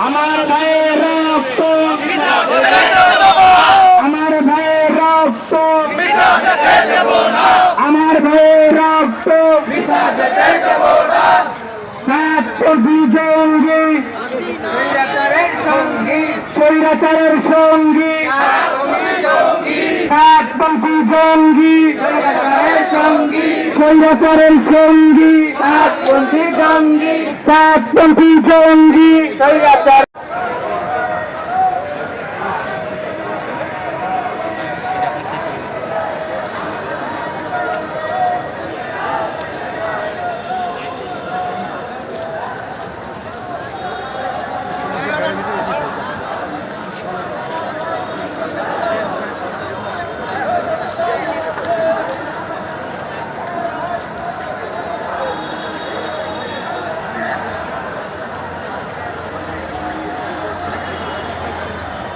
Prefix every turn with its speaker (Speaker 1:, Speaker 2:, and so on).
Speaker 1: আমার ভাইয়ের আমার সঙ্গী। স্বৈরাচারের সঙ্গী। সাতপন্থী জঙ্গি। স্বৈরাচারের সঙ্গী। সাতপন্থী জঙ্গি। সাতপন্থী জঙ্গি। স্বৈরাচার